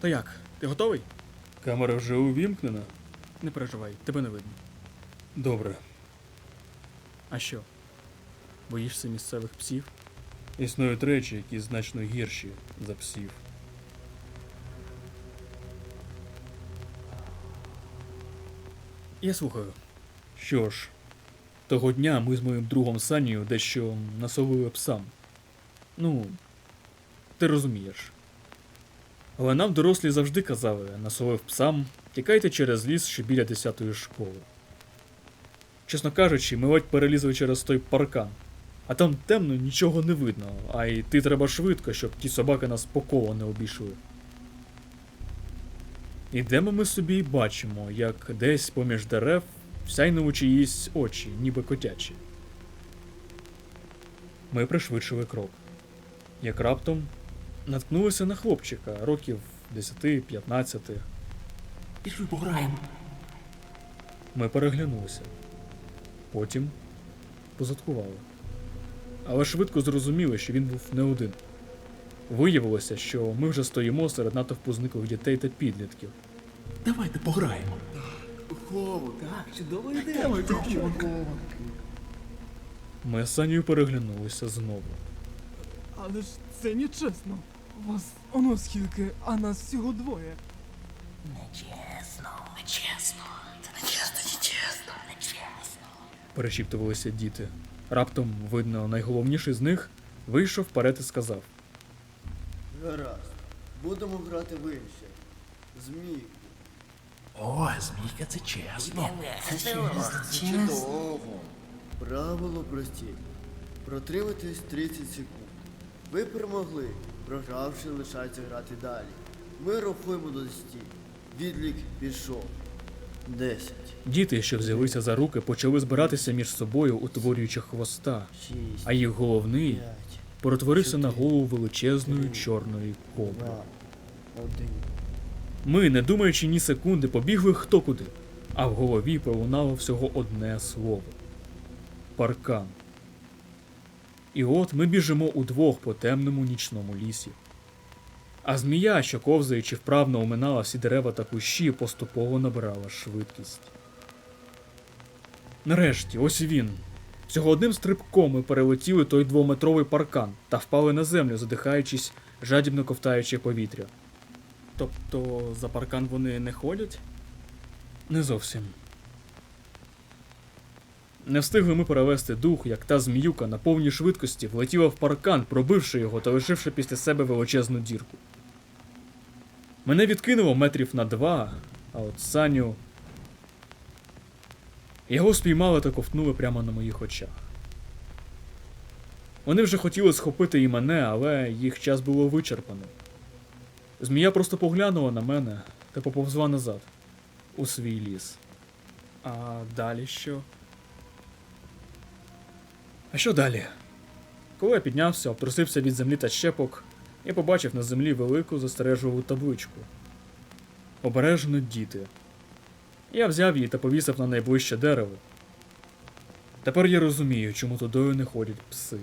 То як? Ти готовий? Камера вже увімкнена? Не переживай, тебе не видно. Добре. А що? Боїшся місцевих псів? Існують речі, які значно гірші за псів. Я слухаю. Що ж, того дня ми з моїм другом Санію дещо насолили псам. Ну, ти розумієш. Але нам дорослі завжди казали, насолив псам, тікайте через ліс ще біля 10-ї школи. Чесно кажучи, ми ледь перелізли через той паркан. А там темно, нічого не видно, а йти треба швидко, щоб ті собаки нас по колу не обійшли. Ідемо ми собі і бачимо, як десь поміж дерев сяйнули чиїсь очі, ніби котячі. Ми пришвидшили крок. Як раптом наткнулися на хлопчика років 10-15. Пішли пограємо. Ми переглянулися. Потім позадкували. Але швидко зрозуміли, що він був не один. Виявилося, що ми вже стоїмо серед натовпу зниклих дітей та підлітків. Давайте пограємо. Ховок. Так, чудова ідея. Давайте ховок. Ми з Санєю переглянулися знову. Але ж це нечесно. Вас оно скільки, а нас всього двоє. Нечесно, нечесно. Це нечесно, нечесно, нечесно. Перешіптувалися діти. Раптом, видно, найголовніший з них вийшов вперед і сказав: Гаразд. Будемо грати в інше. Змійку. О, змійка, це чесно. Чудово. Правило прості. Протримайтесь 30 секунд. Ви перемогли. Програвши, лишається грати далі. Ми рахуємо до 10. Відлік пішов. 10, Діти, що взялися за руки, почали збиратися між собою, утворюючи хвоста, 6, а їх головний 5, перетворився на голову величезної три, чорної кобри. 2, 1. Ми, не думаючи ні секунди, побігли хто куди, а в голові пролунало всього одне слово паркан. І от ми біжимо удвох по темному нічному лісі. А змія, що ковзаючи вправно оминала всі дерева та кущі, поступово набирала швидкість. Нарешті, ось він. Всього одним стрибком ми перелетіли той двометровий паркан та впали на землю, задихаючись, жадібно ковтаючи повітря. Тобто за паркан вони не ходять? Не зовсім. Не встигли ми перевести дух, як та зміюка на повній швидкості влетіла в паркан, пробивши його та лишивши після себе величезну дірку. Мене відкинуло метрів на два, а от Саню. Його спіймали та ковтнули прямо на моїх очах. Вони вже хотіли схопити і мене, але їх час було вичерпано. Змія просто поглянула на мене та поповзла назад у свій ліс. А далі що? А що далі? Коли я піднявся, обтрусився від землі та щепок, я побачив на землі велику застережливу табличку. Обережно діти. Я взяв її та повісив на найближче дерево. Тепер я розумію, чому тудою не ходять пси.